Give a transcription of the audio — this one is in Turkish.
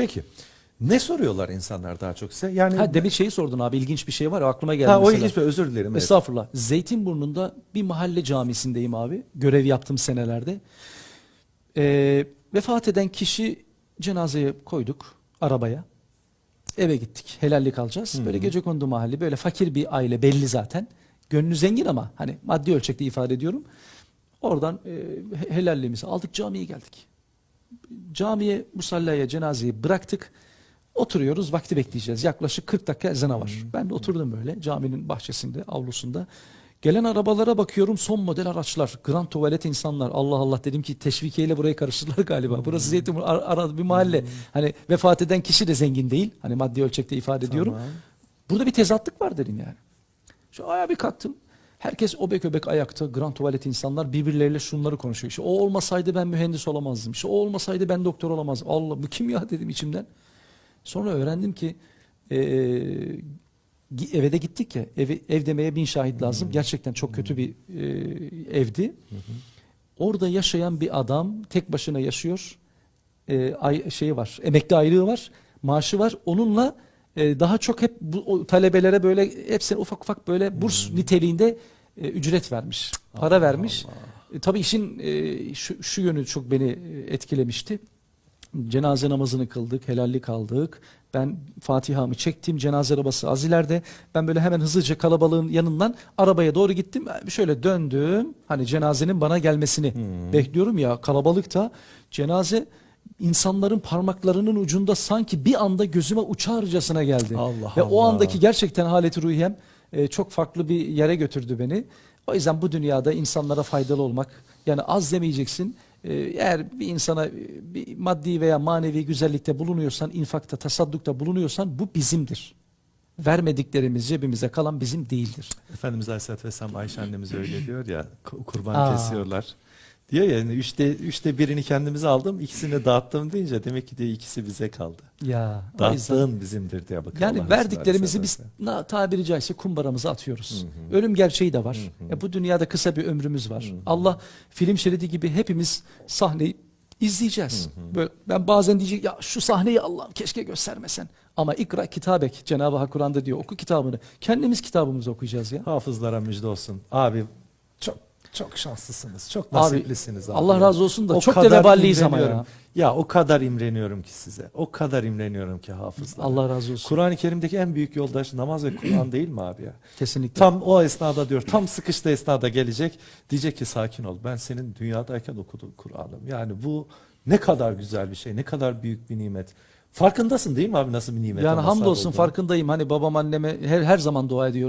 Peki. Ne soruyorlar insanlar daha çok size? Yani Ha demin şeyi sordun abi ilginç bir şey var aklıma geldi ha, o mesela. ilginç bir özür dilerim. evet. Estağfurullah. Zeytinburnu'nda bir mahalle camisindeyim abi. Görev yaptığım senelerde. Ee, vefat eden kişi cenazeye koyduk arabaya. Eve gittik. Helallik alacağız. Böyle gece kondu mahalle. Böyle fakir bir aile belli zaten. Gönlü zengin ama hani maddi ölçekte ifade ediyorum. Oradan e, he- helalliğimizi aldık camiye geldik. Camiye musallaya cenazeyi bıraktık. Oturuyoruz vakti bekleyeceğiz. Yaklaşık 40 dakika ezana var. Ben de oturdum böyle caminin bahçesinde, avlusunda. Gelen arabalara bakıyorum son model araçlar. Grand tuvalet insanlar. Allah Allah dedim ki teşvikiyeyle burayı karıştırdılar galiba. Burası Zeytinburnu ar- arada bir mahalle. Hani vefat eden kişi de zengin değil. Hani maddi ölçekte ifade ediyorum. Tamam. Burada bir tezatlık var dedim yani. Şu ayağa bir kalktım. Herkes obek öbek ayakta. Grand tuvalet insanlar birbirleriyle şunları konuşuyor. İşte o olmasaydı ben mühendis olamazdım. İşte o olmasaydı ben doktor olamazdım. Allah bu kim ya dedim içimden. Sonra öğrendim ki gi- eve de gittik ya. Ev, ev demeye bin şahit lazım. Gerçekten çok kötü bir eee, evdi. Orada yaşayan bir adam tek başına yaşıyor. Eee ay, şeyi var. Emekli aylığı var. Maaşı var. Onunla e, daha çok hep bu talebelere böyle hepsine ufak ufak böyle burs niteliğinde e, ücret vermiş. Para vermiş. E, tabii işin e, şu, şu yönü çok beni e, etkilemişti. Cenaze namazını kıldık, helallik aldık. Ben Fatiha'mı çektim, cenaze arabası az ileride. Ben böyle hemen hızlıca kalabalığın yanından arabaya doğru gittim. Şöyle döndüm, hani cenazenin bana gelmesini bekliyorum ya kalabalıkta. Cenaze insanların parmaklarının ucunda sanki bir anda gözüme uçarcasına geldi. Allah Ve o Allah. andaki gerçekten haleti ruhiyem e, çok farklı bir yere götürdü beni. O yüzden bu dünyada insanlara faydalı olmak, yani az demeyeceksin. E, eğer bir insana e, bir maddi veya manevi güzellikte bulunuyorsan, infakta, tasaddukta bulunuyorsan bu bizimdir. Vermediklerimiz cebimize kalan bizim değildir. Efendimiz Aleyhisselatü Vesselam Ayşe annemiz öyle diyor ya ku- kurban Aa. kesiyorlar. Diyor ya yani üçte, üçte birini kendimize aldım ikisini dağıttım deyince demek ki diyor ikisi bize kaldı. Ya Dağıttığın bizimdir diye bakıyor. Yani Allah verdiklerimizi biz na, tabiri caizse kumbaramıza atıyoruz. Ölüm gerçeği de var. E, bu dünyada kısa bir ömrümüz var. Allah film şeridi gibi hepimiz sahneyi izleyeceğiz. Böyle, ben bazen diyecek ya şu sahneyi Allah'ım keşke göstermesen. Ama ikra kitabek Cenab-ı Hak Kur'an'da diyor oku kitabını. Kendimiz kitabımızı okuyacağız ya. Hafızlara müjde olsun. Abi çok çok şanslısınız. Çok Abi, nasiplisiniz abi. Allah ya. razı olsun da O çok veballiyiz ama ya. Ya o kadar imreniyorum ki size. O kadar imreniyorum ki hafızlara. Allah razı olsun. Kur'an-ı Kerim'deki en büyük yoldaş namaz ve Kur'an değil mi abi ya? Kesinlikle. Tam o esnada diyor, tam sıkıştığı esnada gelecek. Diyecek ki sakin ol. Ben senin dünyadayken okuduğum Kur'an'ım. Yani bu ne kadar güzel bir şey, ne kadar büyük bir nimet. Farkındasın değil mi abi nasıl bir nimet? yani hamdolsun olduğunu? farkındayım. Hani babam anneme her, her zaman dua ediyorum.